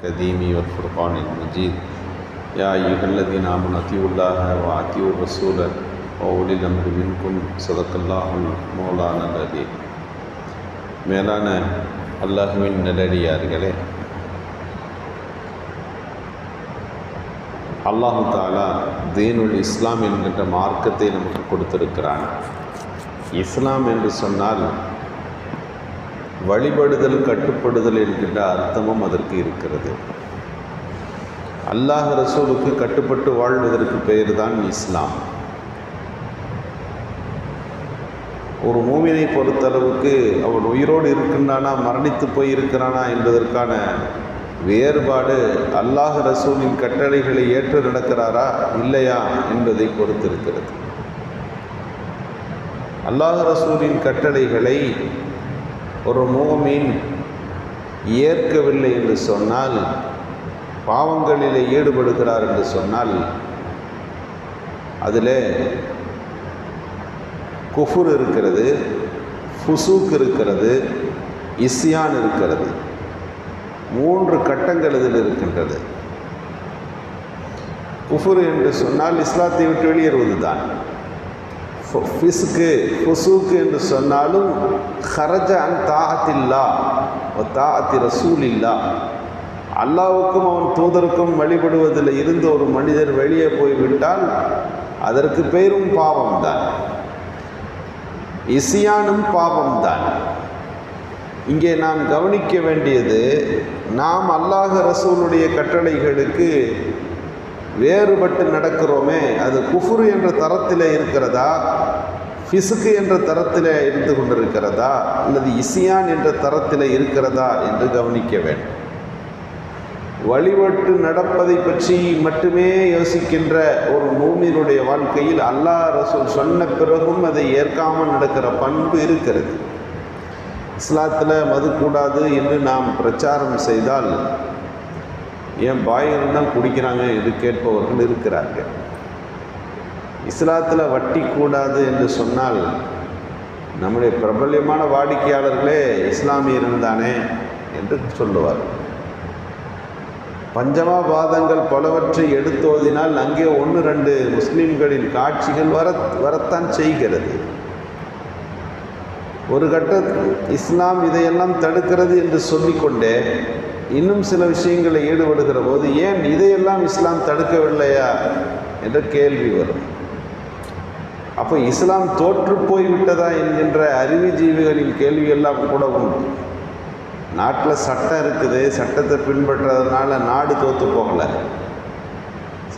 الكريم والفرقان المجيد يا أيها الذين آمنوا أطيعوا الله وأطيعوا الرسول وأولي الأمر منكم صدق الله مولانا العليم மேலான அல்லாஹுவின் நல்லடியார்களே அல்லாஹு தாலா தீனுல் இஸ்லாம் என்கின்ற மார்க்கத்தை நமக்கு கொடுத்திருக்கிறான் இஸ்லாம் என்று சொன்னால் வழிபடுதல் கட்டுப்படுதல் என்கின்ற அர்த்தமும் அதற்கு இருக்கிறது. அல்லாஹ் ரசூலுக்கு கட்டுப்பட்டு வாழ்வதற்கு பெயர் தான் இஸ்லாம். ஒரு மூவினை பொறுத்தளவுக்கு அவன் உயிரோடு இருக்கின்றானா மரணித்து போய் இருக்கிறானா என்பதற்கான வேறுபாடு அல்லாஹ் ரசூலின் கட்டளைகளை ஏற்று நடக்கிறாரா இல்லையா என்பதை பொறுத்திருக்கிறது. அல்லாஹ் ரசூலின் கட்டளைகளை ஒரு மூமின் ஏற்கவில்லை என்று சொன்னால் பாவங்களிலே ஈடுபடுகிறார் என்று சொன்னால் அதில் குஃபுர் இருக்கிறது ஃபுசூக் இருக்கிறது இஸ்யான் இருக்கிறது. மூன்று கட்டங்கள் இதில் இருக்கின்றது. குஃபுர் என்று சொன்னால் இஸ்லாத்தை விட்டு வெளியேறுவது தான் ஃபிஸ்க்கு ஃபுசூக்கு என்று சொன்னாலும் ஹரஜ அன் தாத்தில்லா தாத்தி ரசூல் இல்லா அல்லாவுக்கும் அவன் தூதருக்கும் வழிபடுவதில் இருந்து ஒரு மனிதர் வெளியே போய்விட்டால் அதற்கு பெயரும் பாவம்தான். இசியானும் பாவம்தான். இங்கே நாம் கவனிக்க வேண்டியது நாம் அல்லாஹ் ரசூலுடைய கட்டளைகளுக்கு வேறுபட்டு நடக்கிறோமே அது குஃபுரு என்ற தரத்தில் இருக்கிறதா? ஃபிசுக்கு என்ற தரத்தில் இருந்து கொண்டிருக்கிறதா? அல்லது இசியான் என்ற தரத்தில் இருக்கிறதா என்று கவனிக்க வேண்டும். வழிபட்டு நடப்பதை பற்றி மட்டுமே யோசிக்கின்ற ஒரு மூமியினுடைய வாழ்க்கையில் அல்லாஹ் ரசூல் சொன்ன பிறகும் அதை ஏற்காமல் நடக்கிற பண்பு இருக்கிறது. இஸ்லாத்தில் மது கூடாது என்று நாம் பிரச்சாரம் செய்தால் ஏன் பாய்கள் தான் குடிக்கிறாங்க என்று கேட்பவர்கள் இருக்கிறார்கள். இஸ்லாத்தில் வட்டி கூடாது என்று சொன்னால் நம்முடைய பிரபல்யமான வாடிக்கையாளர்களே இஸ்லாமியர்கள் தானே என்று சொல்லுவார் பஞ்சமாபாதங்கள் பலவற்றை எடுத்தோதினால் அங்கே ஒன்று ரெண்டு முஸ்லீம்களின் காட்சிகள் வர வரத்தான் செய்கிறது. ஒரு கட்ட இஸ்லாம் இதையெல்லாம் தடுக்கிறது என்று சொல்லிக்கொண்டே இன்னும் சில விஷயங்களை ஈடுபடுகிற போது ஏன் இதையெல்லாம் இஸ்லாம் தடுக்கவில்லையா என்ற கேள்வி வரும். அப்போ இஸ்லாம் தோற்று போய்விட்டதா என்கின்ற அறிவுஜீவிகளின் கேள்வியெல்லாம் கூட உண்டு. நாட்டில் சட்டம் இருக்குது சட்டத்தை பின்பற்றதுனால நாடு தோற்று போகலை.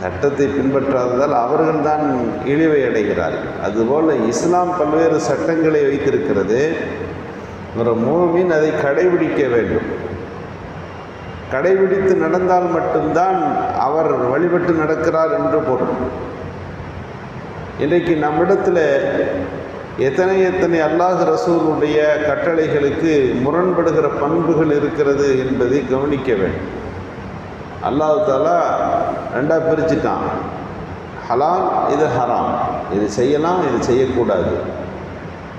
சட்டத்தை பின்பற்றாததால் அவர்கள் தான் இழிவை அடைகிறார்கள். அதுபோல் இஸ்லாம் பல்வேறு சட்டங்களை வைத்திருக்கிறது. ஒரு மூமின் அதை கடைபிடிக்க வேண்டும். கடைபிடித்து நடந்தால் மட்டும்தான் அவர் வழிபட்டு நடக்கிறார் என்று பொருள். இன்றைக்கு நம்மிடத்தில் எத்தனை எத்தனை அல்லாஹ் ரசூலுடைய கட்டளைகளுக்கு முரண்படுகிற பண்புகள் இருக்கிறது என்பதை கவனிக்க வேண்டும். அல்லாஹு தாலா ரெண்டாக பிரிச்சுட்டான். ஹலால் இது ஹராம். இது செய்யலாம் இது செய்யக்கூடாது.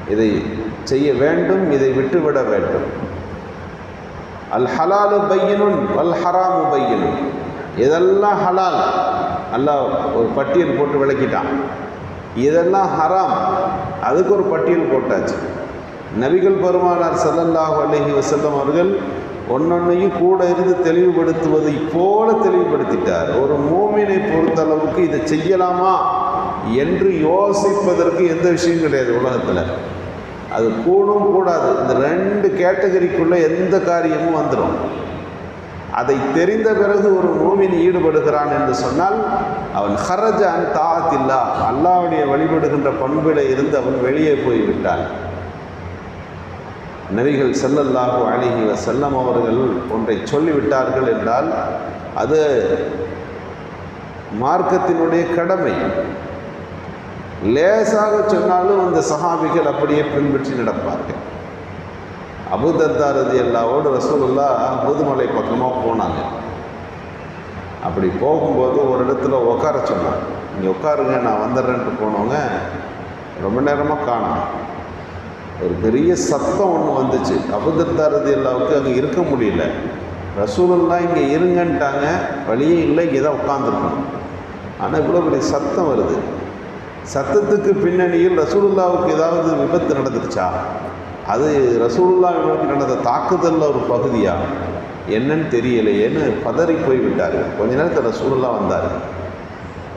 இதை செய்ய வேண்டும் இதை விட்டுவிட வேண்டும். அல் ஹலாலு பையனுன் அல் ஹராமு பையனும் இதெல்லாம் ஹலால்? அல்லாஹ் ஒரு பட்டியல் போட்டு விளக்கிட்டான். இதெல்லாம் ஹராம்? அதுக்கு ஒரு பட்டியல் போட்டாச்சு. நபிகள் பெருமானார் சல்லல்லாஹு அலஹி வசல்லம் அவர்கள் ஒன்னொன்னையும் கூட இருந்து தெளிவுபடுத்துவதை போல தெளிவுபடுத்திட்டார். ஒரு மூமினை பொறுத்தளவுக்கு இதை செய்யலாமா? என்று யோசிப்பதற்கு எந்த விஷயம் கிடையாது உலகத்தில். அது கூடும் கூடாது. இந்த ரெண்டு கேட்டகரிக்குள்ளே எந்த காரியமும் வந்துடும் அதை தெரிந்த பிறகு ஒரு மூமின் ஈடுபடுகிறான் என்று சொன்னால் அவன் ஹரஜான் தாத்தில்லா அல்லாவுடைய வழிபடுகின்ற பண்பில் இருந்து அவன் வெளியே போய்விட்டான். நபிகள் செல்லல்லாஹு அழகி செல்லம் அவர்கள் ஒன்றை சொல்லிவிட்டார்கள் என்றால் அது மார்க்கத்தினுடைய கடமை. லேசாக சொன்னாலும் அந்த சஹாபிகள் அப்படியே பின்பற்றி நடப்பார்கள். அபுதர்தா ரதி அல்லாவோடு ரசூலுல்லா முதுமலை பக்கமாக போனாங்க. அப்படி போகும்போது ஒரு இடத்துல உட்கார சொன்னாங்க. இங்கே உட்காருங்க நான் வந்துடுறேன்ட்டு போனவங்க ரொம்ப நேரமாக காணோம். ஒரு பெரிய சத்தம் ஒன்று வந்துச்சு. அபுதர்தா ரதி அங்கே இருக்க முடியல. ரசூலுல்லா இங்கே இருங்கன்ட்டாங்க. வழியே இல்லை இங்கே தான் உட்காந்துருக்கணும் ஆனால் இவ்வளோ பெரிய சத்தம் வருது. சத்தத்துக்கு பின்னணியில் ரசூலுல்லாவுக்கு ஏதாவது விபத்து நடந்துருச்சா? அது ரசூலுல்லா நோக்கி நடந்த தாக்குதலில் ஒரு பகுதியா? என்னன்னு தெரியலையேன்னு பதறி போய்விட்டார் கொஞ்ச நேரத்தில் ரசூலுல்லா வந்தார்.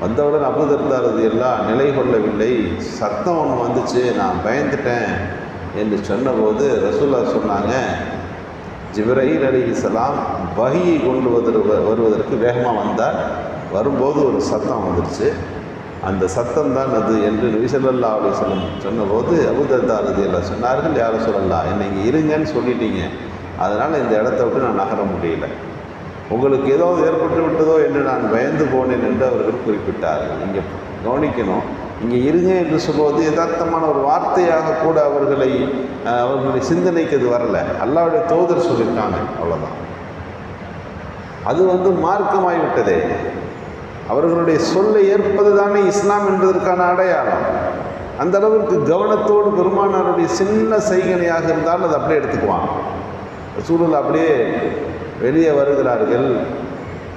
வந்தவுடன் அபுதர்தாரது எல்லாம் நிலை கொள்ளவில்லை. சத்தம் ஒன்று வந்துச்சு நான் பயந்துட்டேன் என்று சொன்னபோது ரசூல்லா சொன்னாங்க ஜிப்ரஹீல் அலி இஸ்லாம் வகையை கொண்டு வருவதற்கு வருவதற்கு வேகமாக வந்தார். வரும்போது ஒரு சத்தம் வந்துருச்சு. அந்த சத்தம் தான் அது என்று நபிசல்லா அலி சொல்லம் சொன்னபோது அபுதர்தா ரதி எல்லாம் சொன்னார்கள் யாரும் சொல்லலாம் என்னை இங்கே இருங்கன்னு சொல்லிட்டீங்க. அதனால் இந்த இடத்த விட்டு நான் நகர முடியல. உங்களுக்கு ஏதோ ஏற்பட்டு விட்டதோ என்று நான் பயந்து போனேன் என்று அவர்கள் குறிப்பிட்டார்கள். இங்கே கவனிக்கணும் இங்கே இருங்க என்று சொல்வது யதார்த்தமான ஒரு வார்த்தையாக கூட அவர்களை அவர்களுடைய சிந்தனைக்கு அது வரல. அல்லாவுடைய தோதர் சொல்லியிருக்காங்க அவ்வளோதான் அது வந்து மார்க்கமாகிவிட்டதே அவர்களுடைய சொல்லை ஏற்பது தானே இஸ்லாம் என்பதற்கான அடையாளம். அந்த அளவுக்கு கவனத்தோடு பெருமானாருடைய சின்ன செய்கனையாக இருந்தால் அதை அப்படியே எடுத்துக்குவான். சூழல் அப்படியே வெளியே வருகிறார்கள்.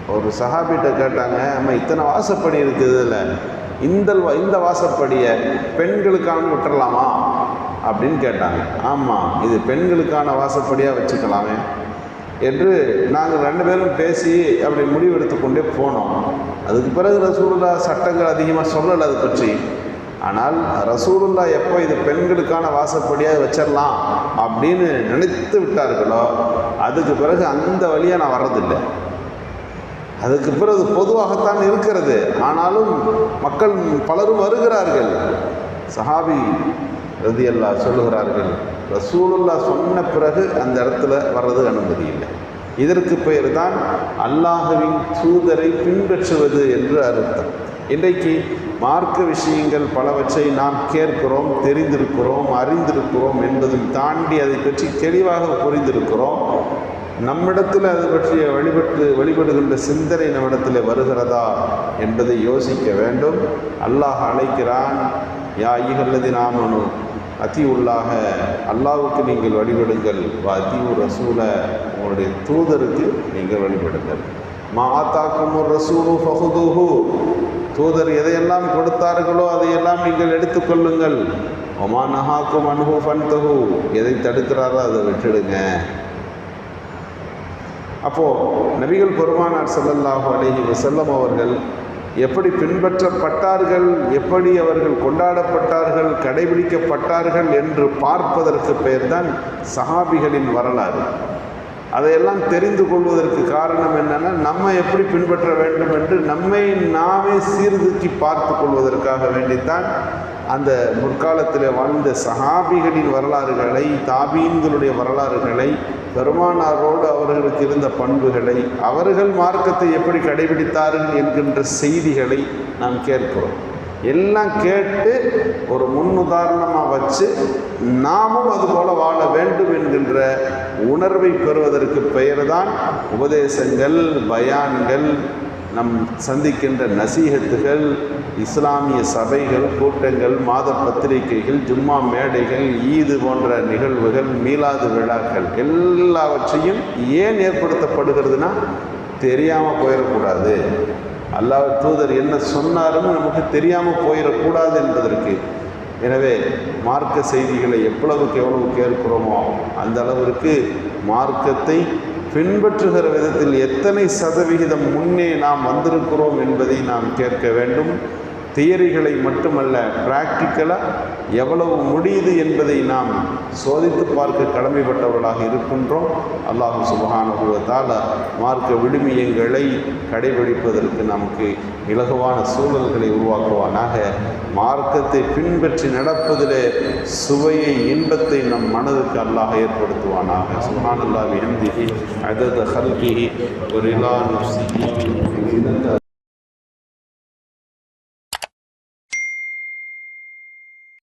ஒரு சஹாபிட்ட கேட்டாங்க நம்ம இத்தனை வாசப்படி இருக்குது இதில். இந்த இந்த வாசப்படியை பெண்களுக்கான விட்டுறலாமா? அப்படின்னு கேட்டாங்க. ஆமாம் இது பெண்களுக்கான வாசப்படியாக வச்சுக்கலாமே என்று நாங்கள் ரெண்டு பேரும் பேசி அப்படி முடிவெடுத்து கொண்டே போனோம். அதுக்கு பிறகு ரசூலுல்லா சட்டங்கள் அதிகமாக சொல்லலை அது பற்றி. ஆனால் ரசூலுல்லா எப்போ இது பெண்களுக்கான வாசப்படியாக வச்சிடலாம் அப்படின்னு நினைத்து விட்டார்களோ அதுக்கு பிறகு அந்த வழியாக நான் வர்றதில்லை. அதுக்கு பிறகு பொதுவாகத்தான் இருக்கிறது. ஆனாலும் மக்கள் பலரும் வருகிறார்கள். சஹாபி ரதியல்லா சொல்லுகிறார்கள் ரசூலுல்லா சொன்ன பிறகு அந்த இடத்துல வர்றது அனுமதி இல்லை. இதற்கு பெயர் தான் அல்லாஹுவின் தூதரை பின்பற்றுவது என்று அர்த்தம். இன்றைக்கு மார்க்க விஷயங்கள் பலவற்றை நாம் கேட்கிறோம் தெரிந்திருக்கிறோம் அறிந்திருக்கிறோம் என்பதும் தாண்டி அதை பற்றி தெளிவாக புரிந்திருக்கிறோம். நம்மிடத்தில் அது பற்றிய வழிபட்டு வழிபடுகின்ற சிந்தனை நம்மிடத்தில் வருகிறதா என்பதை யோசிக்க வேண்டும். அல்லாஹ் அழைக்கிறான் யா ஐயகல்லதி நாமனு அதி உள்ளாக அல்லாஹ்வுக்கு நீங்கள் வழிபடுங்கள். அதி அதிவு ரசூல உங்களுடைய தூதருக்கு நீங்கள் வழிபடுங்கள். மா ஆத்தாக்கும் ஒரு ரசூலு ஃபஹுதுஹு. தூதர் எதையெல்லாம் கொடுத்தார்களோ அதையெல்லாம் நீங்கள் எடுத்துக்கொள்ளுங்கள். ஒமா நஹாக்கும் அனுகு ஃபன்தகு எதை தடுக்கிறாரோ அதை விட்டுடுங்க. அப்போது நபிகள் பெருமானார் செல்லல்லாஹு அலைஹி செல்லம் அவர்கள் எப்படி பின்பற்றப்பட்டார்கள் எப்படி அவர்கள் கொண்டாடப்பட்டார்கள் கடைபிடிக்கப்பட்டார்கள் என்று பார்ப்பதற்கு பெயர்தான் சஹாபிகளின் வரலாறு. அதையெல்லாம் தெரிந்து கொள்வதற்கு காரணம் என்னென்னா நம்ம எப்படி பின்பற்ற வேண்டும் என்று நம்மை நாமே சீர்தூக்கி பார்த்து கொள்வதற்காக வேண்டித்தான் அந்த முற்காலத்தில் வாழ்ந்த சஹாபிகளின் வரலாறுகளை தாபீன்களுடைய வரலாறுகளை பெருமானாரோடு அவர்களுக்கு இருந்த பண்புகளை அவர்கள் மார்க்கத்தை எப்படி கடைபிடித்தார்கள் என்கின்ற செய்திகளை நாம் கேட்கிறோம். எல்லாம் கேட்டு ஒரு முன்னுதாரணமாக வச்சு நாமும் அதுபோல் வாழ வேண்டும் என்கின்ற உணர்வை பெறுவதற்கு பெயர்தான் உபதேசங்கள் பயான்கள் நம் சந்திக்கின்ற நசீகத்துகள் இஸ்லாமிய சபைகள் கூட்டங்கள் மாத பத்திரிகைகள் ஜும்மா மேடைகள் ஈது போன்ற நிகழ்வுகள் மீளாது விழாக்கள் எல்லாவற்றையும் ஏன் ஏற்படுத்தப்படுகிறதுனா தெரியாமல் போயிடக்கூடாது. அல்லாஹ் தூதர் என்ன சொன்னாலும் நமக்கு தெரியாமல் போயிடக்கூடாது என்பதற்கு எனவே மார்க்க செய்திகளை எவ்வளவுக்கு எவ்வளவு கேட்கிறோமோ அந்த அளவிற்கு மார்க்கத்தை பின்பற்றுகிற விதத்தில் எத்தனை சதவிகிதம் முன்னே நாம் வந்திருக்கிறோம் என்பதை நாம் கேட்க வேண்டும். தியரிகளை மட்டுமல்ல ப்ராக்டிக்கலாக எவ்வளவு முடியுது என்பதை நாம் சோதித்து பார்க்க கடமைப்பட்டவர்களாக இருக்கின்றோம். அல்லாஹ் சுபஹானுபவத்தால் மார்க்க விடுமியங்களை கடைபிடிப்பதற்கு நமக்கு இலகுவான சூழல்களை உருவாக்குவானாக. மார்க்கத்தை பின்பற்றி நடப்பதிலே சுவையை இன்பத்தை நம் மனதுக்கு அல்லாஹ் ஏற்படுத்துவானாக. சுபஹானல்லாஹி ஹம்திஹி அதத ஹல்கிஹி ஒரு இலா